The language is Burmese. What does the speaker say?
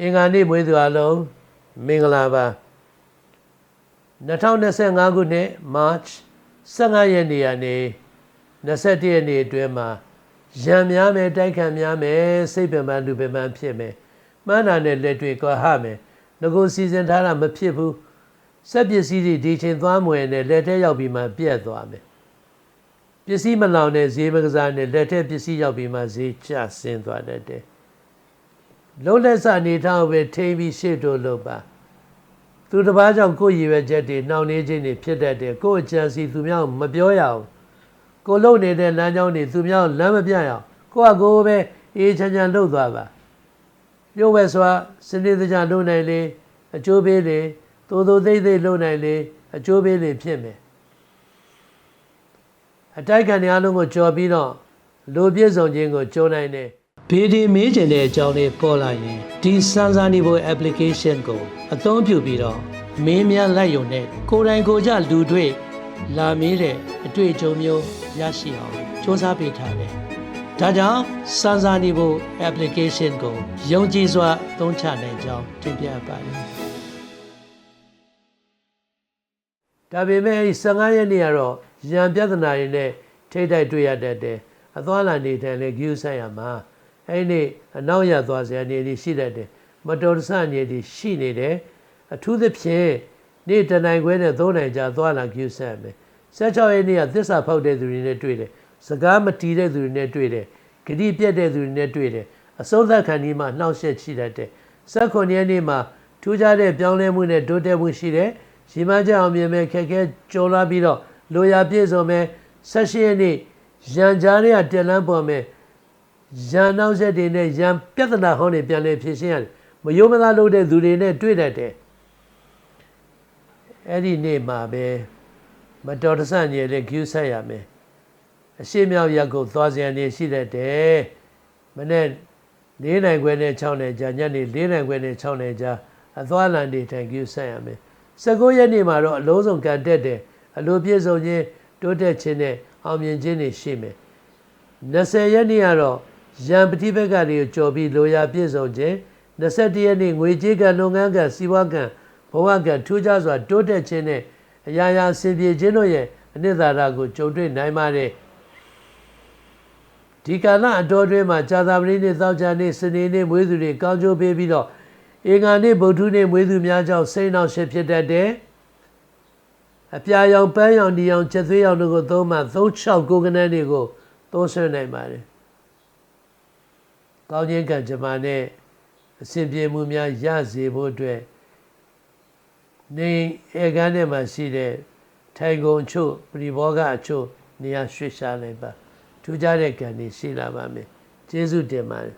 အင်္ဂါနေ့မွေးသူအလုံးမင်္ဂလာပါ2025ခုနှစ် March 15ရက်နေ့ကနေ21ရက်နေ့အတွင်းမှာရံများမယ်တိုက်ခံများမယ်စိတ်ပင်ပန်းလူပင်ပန်းဖြစ်မယ်မှန်းတာနဲ့လက်တွေ့ကွာဟမယ်ငကိုစီစဉ်ထားတာမဖြစ်ဘူးစက်ပစ္စည်းတွေဒီချိန်သွားမွေနဲ့လက်ထဲရောက်ပြီးမှပြက်သွားမယ်ပစ္စည်းမလောင်တဲ့ဈေးမကစားနဲ့လက်ထဲပစ္စည်းရောက်ပြီးမှဈေးကျဆင်းသွားတတ်တယ် လုံးလက်စအနေထားကိုပဲထိမ့်ပြီးရှေ့တို့လုပ်ပါသူတစ်ပါးကြောင့်ကိုယ့်ရည်ရွယ်ချက်တွေနှောင့်နှေးခြင်းတွေဖြစ်တတ်တယ်ကိုယ့်အကြံစီသူများကိုမပြောရအောင်ကိုလုံနေတဲ့လမ်းကြောင်းတွေသူများကိုလမ်းမပြရအောင်ကိုယ့်အကိုယ်ပဲအေးချမ်းချမ်းလှုပ်သွားပါရုပ်ဝဲစွာစနစ်တကျလုပ်နိုင်လေအကျိုးပေးလေသို့သို့သိမ့်သိမ့်လုပ်နိုင်လေအကျိုးပေးလေဖြစ်မယ်အတိုက်ခံတွေအလုံးကိုကြော်ပြီးတော့လူပြည့်စုံခြင်းကိုကြိုးနိုင်တယ် ဗီဒီမေးကျင်တဲ့အကြောင်းလေးပေါ်လာရင်ဒီစမ်းစာနေဖို့ application ကို အသုံးပြုပြီးတော့မင်းများလိုက်ရုံနဲ့ကိုယ်တိုင်ကိုယ်ကြလူတွေ့လာမေးတဲ့အတွေ့အကြုံမျိုးရရှိအောင်စ조사ပေးထားတယ်။ဒါကြောင့်စမ်းစာနေဖို့ application ကိုယုံကြည်စွာသုံးချနိုင်ကြောင်းတင်ပြပါတယ်။ဒါပေမဲ့အဲဒီ15ရက်နေ့ကတော့ရံပြဿနာတွေနဲ့ထိတ်တိုက်တွေ့ရတတ်တယ်။အသွားလာနေထိုင်လဲဂယူဆိုင်ရမှာ အဲ့ဒီအနောက်ရသွားစရာနေတွေရှိတတ်တယ်မတော်တဆနေတွေရှိနေတယ်အထူးသဖြင့်နေ့တနိုင်ခွဲနဲ့သုံးနိုင်ကြသွားလာကျူဆတ်မယ်16ရက်နေ့ကသစ္စာဖောက်တဲ့သူတွေနဲ့တွေ့တယ်စကားမတီးတဲ့သူတွေနဲ့တွေ့တယ်ဂတိပြတ်တဲ့သူတွေနဲ့တွေ့တယ်အစိုးသက်ခံဒီမှာနှောက်ယှက်ရှိတတ်တယ်19ရက်နေ့မှာထူးခြားတဲ့ပြောင်းလဲမှုနဲ့တိုးတက်မှုရှိတယ်ရီမကြအောင်မြင်မဲ့ခက်ခဲကြော်လာပြီးတော့လိုရာပြည့်စုံမဲ့16ရက်နေ့ရန်ကြားတွေကတက်လန်းပေါ်မဲ့ ရန်နောက်ဆက်တွေနဲ့ရန်ပြဿနာဟောင်းတွေပြန်လဲဖြေရှင်းရတယ်မယုံမသားလုပ်တဲ့သူတွေနဲ့တွေ့တတ်တယ်အဲ့ဒီနေ့မှာပဲမတော်တဆညရဲ့ဂယူဆက်ရမယ်အရှိမြောက်ရက်ကိုသွားစရာနေရှိတတ်တယ်မနေ့၄နိုင်ခွဲနဲ့6နိုင်ကြာညနေ၄နိုင်ခွဲနဲ့6နိုင်ကြာအသွားလန်တွေထိုင်ဂယူဆက်ရမယ်19ရက်နေ့မှာတော့အလုံးစုံကန်တက်တယ်အလိုပြည့်စုံခြင်းတိုးတက်ခြင်းနဲ့အောင်မြင်ခြင်းတွေရှိမယ်20ရက်နေ့ကတော့ ရန်ပတိဘက်ကတွေကိုကြော်ပြီးလိုရာပြည့်စုံခြင်း21ရက်နေ့ငွေကြေးကလုပ်ငန်းကစီးပွားကဘဝကထူးခြားစွာတိုးတက်ခြင်းနဲ့အရာရာဆင်ပြေခြင်းတို့ရဲ့အနှစ်သာရကိုကြုံတွေ့နိုင်ပါတယ်ဒီကာလအတော်တွင်းမှာဇာတာပတိနေ့သောကြာနေ့စနေနေ့မွေးသူတွေကောင်းကျိုးပေးပြီးတော့အင်္ဂါနေ့ဗုဒ္ဓနေ့မွေးသူများကြောင့်စိတ်နှောက်ရှက်ဖြစ်တတ်တယ်အပြာရောင်ပန်းရောင်ဒီရောင်ချက်သွေးရောင်တို့ကိုသုံးမှ36ကိုကနန်းတွေကိုသုံးဆွနိုင်ပါတယ် ကောင်းခြင်းကံကြမ္မာနဲ့အစဉ်ပြေမှုများရစေဖို့အတွက်နေအေကန်းထဲမှာရှိတဲ့ထိုင်ကုန်ချို့ပရိဘောဂအချို့နေရာရွှေ့ရှားလိုက်ပါထူးခြားတဲ့ကံတွေရှိလာပါမယ်ကျေးဇူးတင်ပါတယ်